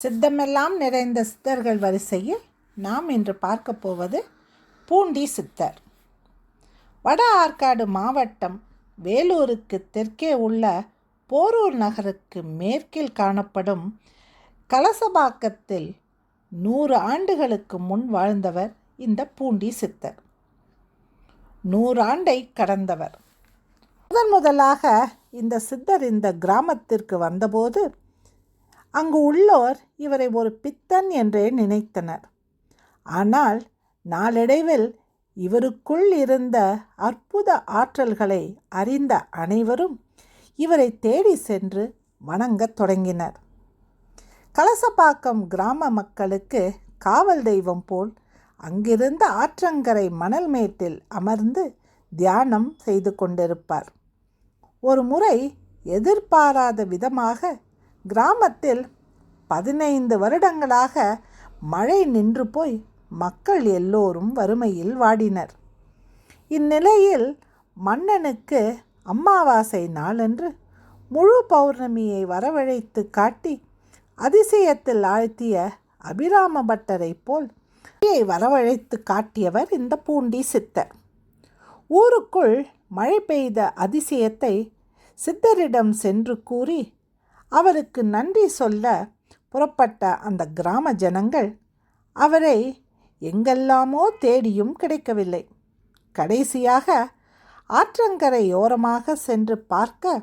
சித்தமெல்லாம் நிறைந்த சித்தர்கள் வரிசையில் நாம் இன்று பார்க்க போவது பூண்டி சித்தர். வட ஆற்காடு மாவட்டம் வேலூருக்கு தெற்கே உள்ள போரூர் நகருக்கு மேற்கில் காணப்படும் கலசபாக்கத்தில் நூறு ஆண்டுகளுக்கு முன் வாழ்ந்தவர் இந்த பூண்டி சித்தர். நூறு ஆண்டை கடந்தவர். முதன் முதலாக இந்த சித்தர் இந்த கிராமத்திற்கு வந்தபோது அங்கு உள்ளோர் இவரை ஒரு பித்தன் என்றே நினைத்தனர். ஆனால் நாளடைவில் இவருக்குள் இருந்த அற்புத ஆற்றல்களை அறிந்த அனைவரும் இவரை தேடி சென்று வணங்கத் தொடங்கினர். கலசப்பாக்கம் கிராம மக்களுக்கு காவல் தெய்வம் போல் அங்கிருந்த ஆற்றங்கரை மணல் மேட்டில் அமர்ந்து தியானம் செய்து கொண்டிருப்பார். ஒரு முறை எதிர்பாராத விதமாக கிராமத்தில் பதினைந்து வருடங்களாக மழை நின்று போய் மக்கள் எல்லோரும் வறுமையில் வாடினர். இந்நிலையில் மன்னனுக்கு அமாவாசை நாளன்று முழு பௌர்ணமியை வரவழைத்து காட்டி அதிசயத்தில் ஆழ்த்திய அபிராம பட்டரை போல் வரவழைத்து காட்டியவர் இந்த பூண்டி சித்தர். ஊருக்குள் மழை பெய்த அதிசயத்தை சித்தரிடம் சென்று கூறி அவருக்கு நன்றி சொல்ல புறப்பட்ட அந்த கிராம ஜனங்கள் அவரை எங்கெல்லாமோ தேடியும் கிடைக்கவில்லை. கடைசியாக ஆற்றங்கரையோரமாக சென்று பார்க்க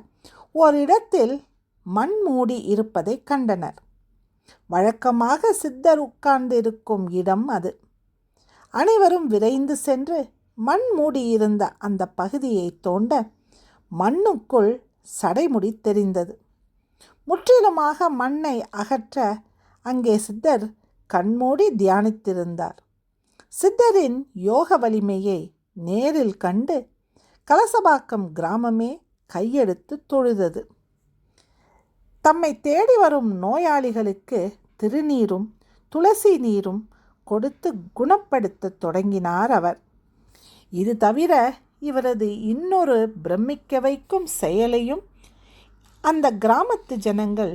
ஓரிடத்தில் மண் மூடி இருப்பதை கண்டனர். வழக்கமாக சித்தர் உட்கார்ந்திருக்கும் இடம் அது. அனைவரும் விரைந்து சென்று மண் மூடியிருந்த அந்த பகுதியை தோண்ட மண்ணுக்குள் சடைமுடி தெரிந்தது. முற்றிலுமாக மண்ணை அகற்ற அங்கே சித்தர் கண்மூடி தியானித்திருந்தார். சித்தரின் யோக வலிமையை நேரில் கண்டு கலசபாக்கம் கிராமமே கையெடுத்து தொழுதது. தம்மை தேடி வரும் நோயாளிகளுக்கு திருநீரும் துளசி நீரும் கொடுத்து குணப்படுத்த தொடங்கினார் அவர். இது தவிர இவரது இன்னொரு பிரமிக்க வைக்கும் செயலையும் அந்த கிராமத்து ஜனங்கள்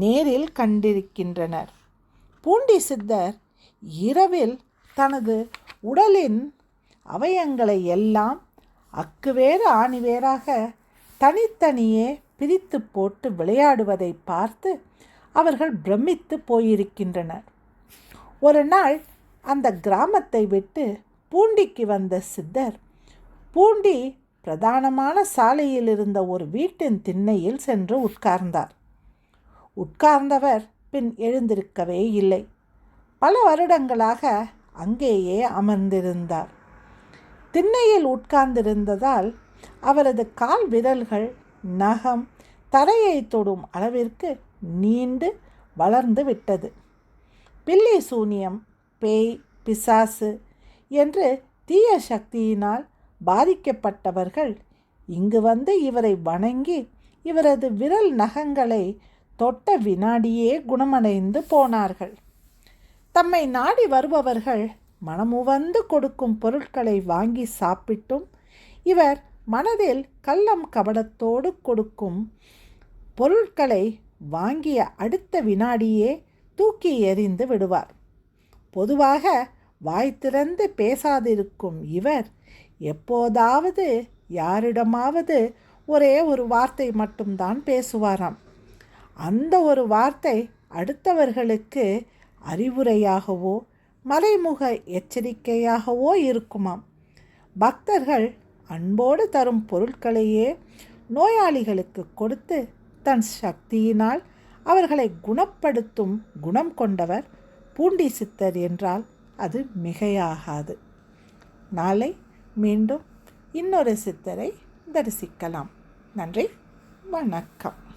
நேரில் கண்டிருக்கின்றனர். பூண்டி சித்தர் இரவில் தனது உடலின் அவயங்களை எல்லாம் அக்குவேறு ஆணிவேராக தனித்தனியே பிரித்து போட்டு விளையாடுவதை பார்த்து அவர்கள் பிரமித்து போயிருக்கின்றனர். ஒரு நாள் அந்த கிராமத்தை விட்டு பூண்டிக்கு வந்த சித்தர் பூண்டி பிரதானமான சாலையில் இருந்த ஒரு வீட்டின் திண்ணையில் சென்று உட்கார்ந்தார். உட்கார்ந்தவர் பின் எழுந்திருக்கவே இல்லை. பல வருடங்களாக அங்கேயே அமர்ந்திருந்தார். திண்ணையில் உட்கார்ந்திருந்ததால் அவரது கால் விரல்கள் நகம் தரையை தொடும் அளவிற்கு நீண்டு வளர்ந்து விட்டது. பில்லி சூனியம் பேய் பிசாசு என்று தீய சக்தியினால் பாதிக்கப்பட்டவர்கள் இங்கு வந்து இவரை வணங்கி இவரது விரல் நகங்களை தொட்ட வினாடியே குணமடைந்து போனார்கள். தம்மை நாடி வருபவர்கள் மனமுவந்து கொடுக்கும் பொருட்களை வாங்கி சாப்பிட்டும் இவர் மனதில் கள்ளம் கபடத்தோடு கொடுக்கும் பொருட்களை வாங்கிய அடுத்த வினாடியே தூக்கி எறிந்து விடுவார். பொதுவாக வாய் திறந்து பேசாதிருக்கும் இவர் எப்போதாவது யாரிடமாவது ஒரே ஒரு வார்த்தை மட்டும்தான் பேசுவாராம். அந்த ஒரு வார்த்தை அடுத்தவர்களுக்கு அறிவுரையாகவோ மறைமுக எச்சரிக்கையாகவோ இருக்குமாம். பக்தர்கள் அன்போடு தரும் பொருட்களையே நோயாளிகளுக்கு கொடுத்து தன் சக்தியினால் அவர்களை குணப்படுத்தும் குணம் கொண்டவர் பூண்டி சித்தர் என்றால் அது மிகையாகாது. நாளை மீண்டும் இன்னொரு சித்தரை தரிசிக்கலாம். நன்றி வணக்கம்.